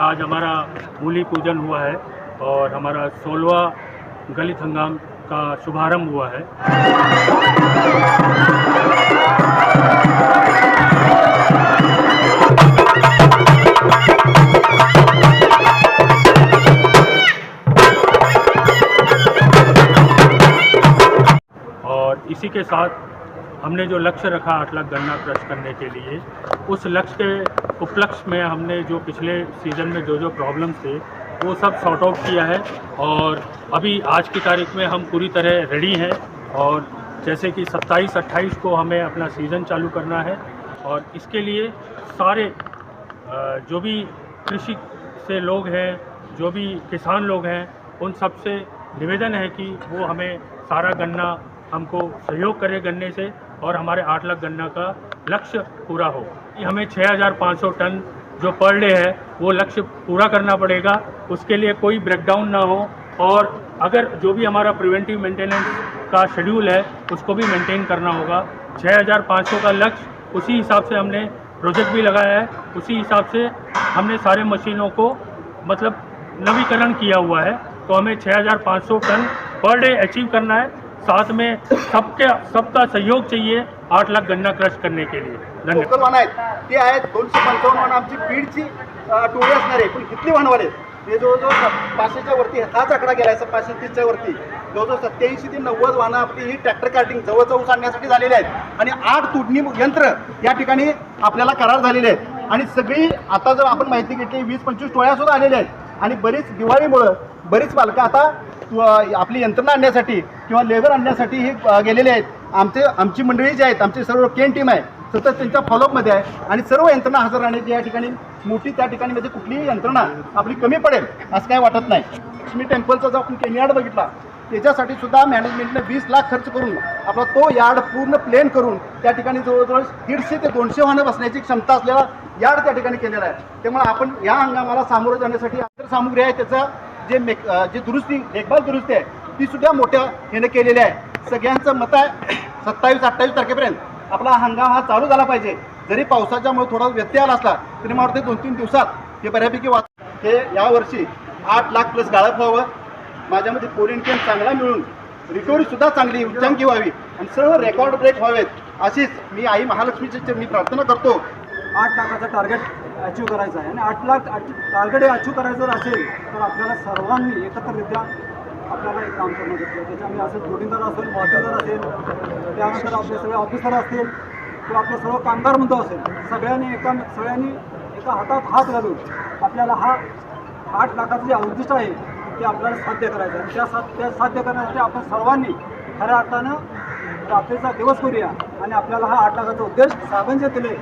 आज हमारा मूली पूजन हुआ है और हमारा सोलवा गलित हंगाम का शुभारंभ हुआ है। और इसी के साथ हमने जो लक्ष्य रखा आठ लाख गन्ना क्रश करने के लिए, उस लक्ष्य के उपलक्ष्य में हमने जो पिछले सीज़न में जो जो प्रॉब्लम्स थे, वो सब सॉर्ट आउट किया है और अभी आज की तारीख में हम पूरी तरह रेडी हैं और जैसे कि 27 28 को हमें अपना सीज़न चालू करना है और इसके लिए सारे जो भी कृषि से लोग हैं, जो भी किसान लोग हैं, उन सबसे निवेदन है कि वो हमें सारा गन्ना हमको सहयोग करे गन्ने से और हमारे आठ लाख गन्ना का लक्ष्य पूरा हो। हमें 6,500 टन जो पर डे है वो लक्ष्य पूरा करना पड़ेगा। उसके लिए कोई ब्रेकडाउन ना हो और अगर जो भी हमारा प्रिवेंटिव मेंटेनेंस का शेड्यूल है उसको भी मेंटेन करना होगा। 6,500 का लक्ष्य उसी हिसाब से हमने प्रोजेक्ट भी लगाया है। उसी हिसाब से हमने सारे मशीनों को मतलब नवीकरण किया हुआ है। तो हमें 6,500 टन पर डे अचीव करना है। साथ में सबके सबका सहयोग चाहिए आठ लाख गन्ना क्रश करने के लिए। धन्यवाद। लोकल वाहन आहेत. ते आहेत दोनशे पंचावन्न वाहन आमची बीडची अ, टोळी असणार आहे पण किती वाहनवाले आहेत? ते जवळजवळ स- पाचशेच्या वरती हाच आकडा गेला आहे पाचशे तीसच्या वरती. जवळजवळ सत्याऐंशी ते नव्वद वाहनं आपली ही ट्रॅक्टर कार्टिंग जवळजवळ ऊस आणण्यासाठी झालेली आहेत. आणि आठ तुडणी यंत्र या ठिकाणी आपल्याला करार झालेले आहेत. आणि सगळी आता जर आपण माहिती घेतली वीस पंचवीस टोळ्या सुद्धा आलेल्या आहेत. आणि बरीच दिवाळीमुळं बरीच पालकं आता आपली यंत्रणा आणण्यासाठी किंवा लेबर आणण्यासाठी हे गेलेले आहेत. आमचे आमची मंडळी जी आहेत आमची सर्व केन टीम आहे सतत त्यांच्या फॉलोअपमध्ये आहे. आणि सर्व यंत्रणा हजर राहण्याची या ठिकाणी मोठी त्या ठिकाणी म्हणजे कुठलीही यंत्रणा आपली कमी पडेल असं काय वाटत नाही. लक्ष्मी टेम्पलचा जो आपण केनियाड बघितला त्याच्यासाठी सुद्धा मॅनेजमेंटने वीस लाख खर्च करून आपला तो यार्ड पूर्ण प्लेन करून त्या ठिकाणी जवळजवळ दीडशे ते दोनशे वाहनं बसण्याची क्षमता असलेला यार्ड त्या ठिकाणी केलेला आहे. त्यामुळे आपण या हंगामाला सामोरं जाण्यासाठी सामुग्री आहे त्याचं जे मेक जे दुरुस्ती देखभाल दुरुस्ती आहे ती सुद्धा मोठ्या ह्याने केलेली आहे. सगळ्यांचं मत आहे सत्तावीस अठ्ठावीस तारखेपर्यंत आपला हंगाम हा चालू झाला पाहिजे. जरी पावसाच्यामुळे थोडा व्यत्यय आला असला तरी मला वाटते दोन तीन दिवसात हे बऱ्यापैकी वाच हे यावर्षी आठ लाख प्लस गाळप व्हावं. माझ्यामध्ये पोलिंग केम चांगला मिळून रिकव्हरी सुद्धा चांगली उच्चांकी व्हावी आणि सर्व रेकॉर्ड ब्रेक व्हावेत. अशीच मी आई महालक्ष्मीची मी प्रार्थना करतो. आठ लाखाचं टार्गेट अचीव करायचं आहे. आणि आठ लाख टार्गेट हे अचीव करायचं जर असेल तर आपल्याला सर्वांनी एकत्ररित्या आपल्याला एक काम करणं घेतलं आहे. त्याच्यामध्ये असेल जोडीदार असेल वाटेदार असेल त्यानंतर आपले सगळे ऑफिसर असतील किंवा आपले सर्व कामगार म्हणतो असेल सगळ्यांनी एका सगळ्यांनी एका हातात हात घालून आपल्याला हा आठ लाखाचं जे उद्दिष्ट आहे ते आपल्याला साध्य करायचं. आणि त्या सा त्या साध्य करण्यासाठी आपण सर्वांनी खऱ्या अर्थानं रात्रीचा दिवस करूया. आणि आपल्याला हा आठ लाखाचा उद्देश साहेबांचे दिले